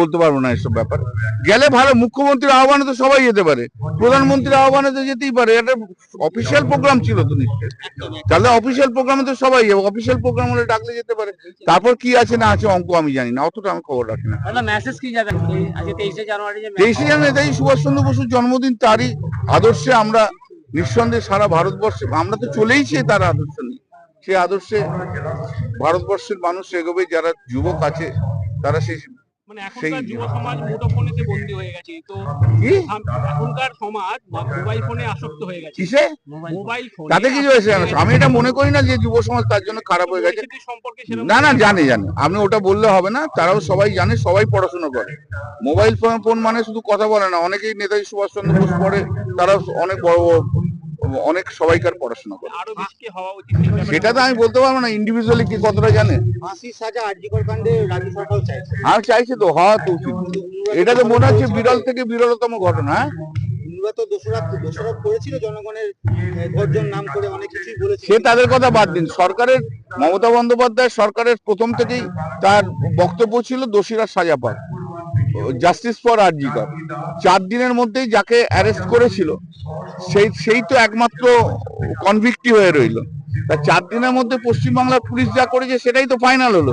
বলতে পারব না এসব ব্যাপার। গেলে ভালো মুখ্যমন্ত্রীর আহ্বানে তো সবাই যেতে পারে। প্রধানমন্ত্রীর আহ্বানে তো যেতেই পারে। এটা অফিসিয়াল প্রোগ্রাম ছিল তো নিশ্চয়ই। তাহলে অফিসিয়াল প্রোগ্রামে তো সবাই যাবে। অফিসিয়াল প্রোগ্রাম হলে ডাকলে যেতে পারে। তারপর কি আছে না আছে অঙ্ক আমি জানি না। অতটা আমি খবর রাখি না। তেইশে জানুয়ারি তাই সুভাষচন্দ্র বসুর জন্মদিন তারই আদর্শে আমরা নিঃসন্দেহে সারা ভারতবর্ষে আমরা তো চলেইছি তার আদর্শ সেই আদর্শে ভারতবর্ষের মানুষ এগোবে যারা যুবক আছে তারা সেই মানে এখনকার যুব সমাজ মুঠোফোনেতে বন্দী হয়ে গেছে তো এখনকার সমাজ মোবাইল ফোনে আসক্ত হয়ে গেছে। কিসে? মোবাইল ফোনে। তাতে কিছু হয়েছে জানো? আমি এটা মনে করি না যে যুব সমাজ তার জন্য খারাপ হয়ে গেছে। না না জানে জানে আপনি ওটা বললে হবে না তারাও সবাই জানে সবাই পড়াশোনা করে। মোবাইল ফোন- ফোন মানে শুধু কথা বলে না অনেকেই নেতাজি সুভাষচন্দ্র বোস পড়ে তারা অনেক বড় বড় অনেক সবাইকার পড়াশোনা করে। সেটা তো আমি বলতে পারব না ইন্ডিভিজুয়ালি কি কতটা জানে। আর চাইছে তো হওয়া তো উচিত। এটা তো মনে হচ্ছে বিরল থেকে বিরলতম ঘটনা হ্যাঁ? সে তাদের কথা বাদ দিন। সরকারের মমতা বন্দ্যোপাধ্যায় সরকারের প্রথম থেকেই তার বক্তব্য ছিল দোষীরা সাজা পাক। জাস্টিস ফর আরজিকর চার দিনের মধ্যেই যাকে অ্যারেস্ট করেছিল, সেই সেই তো একমাত্র কনভিক্টি হয়ে রইল। তা চার দিনের মধ্যে পশ্চিমবাংলার পুলিশ যা করেছে, সেটাই তো ফাইনাল হলো।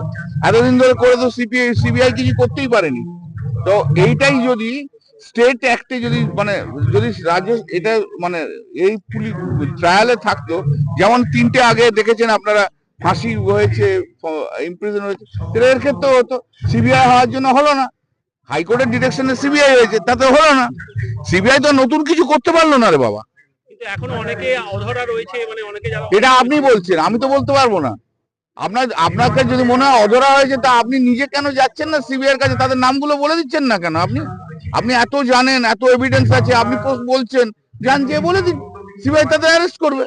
এতদিন ধরে করে তো সিপিআই সিবিআই কিছু করতেই পারেনি। তো এইটাই যদি স্টেট অ্যাক্টে যদি মানে যদি রাজ্য এটা মানে এই পুলিশ ট্রায়ালে থাকতো, যেমন তিনটে আগে দেখেছেন আপনারা, ফাঁসি হয়েছে ইমপ্রিজন হয়েছে, সেটা এর ক্ষেত্রে হতো। সিবিআই হওয়ার জন্য হলো না। হাইকোর্টের ডিরেকশনে সিবিআই হয়েছে তাতে হলো না। সিবিআই তো নতুন কিছু করতে পারল না রে বাবা। মানে এটা আপনি বলছেন আমি তো বলতে পারব না। আপনার আপনাকে যদি মনে হয় অধরা হয়েছে তা আপনি নিজে কেন যাচ্ছেন না সিবিআই এর কাছে? তাদের নামগুলো বলে দিচ্ছেন না কেন আপনি? আপনি এত জানেন এত এভিডেন্স আছে আপনি বলছেন। যান যে বলে দিন। সিবিআই তাদের অ্যারেস্ট করবে।